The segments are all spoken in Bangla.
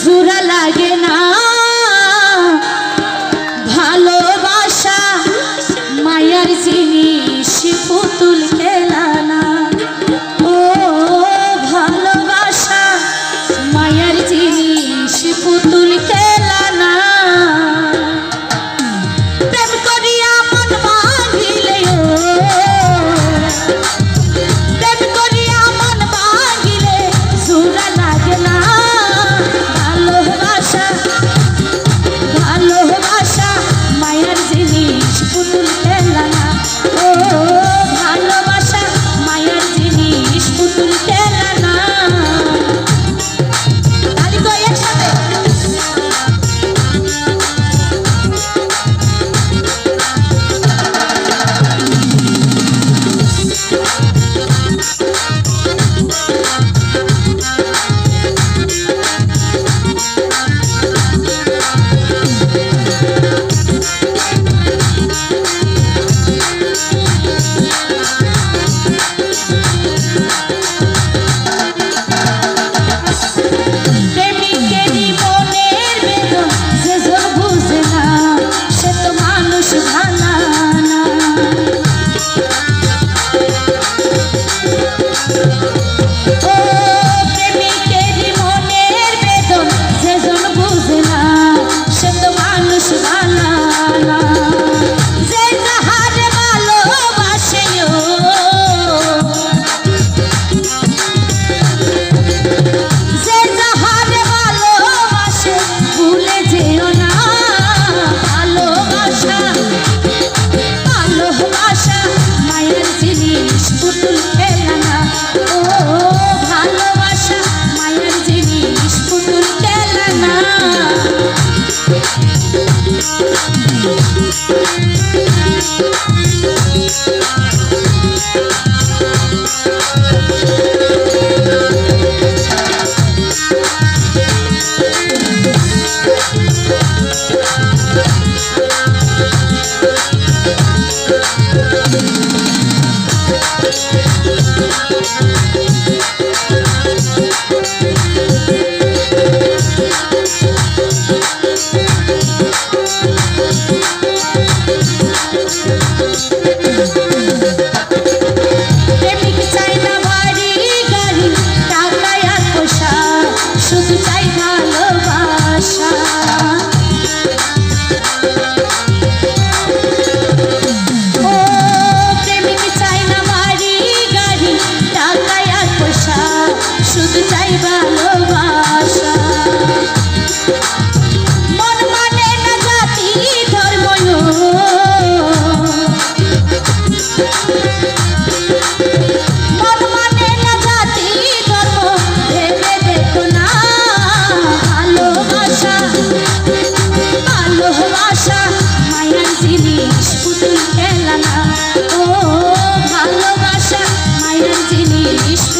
জুরা লাগে না। ভালোবাসা মায়ার জিনিস পুতুল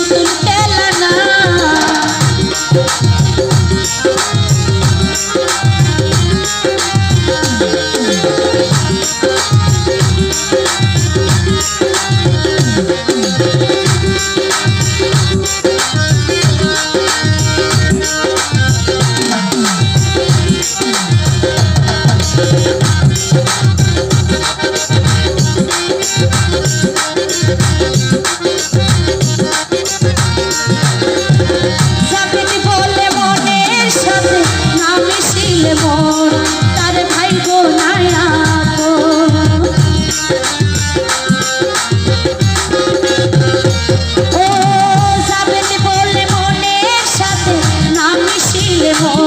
জিনিস পুতুল মিশিলে মন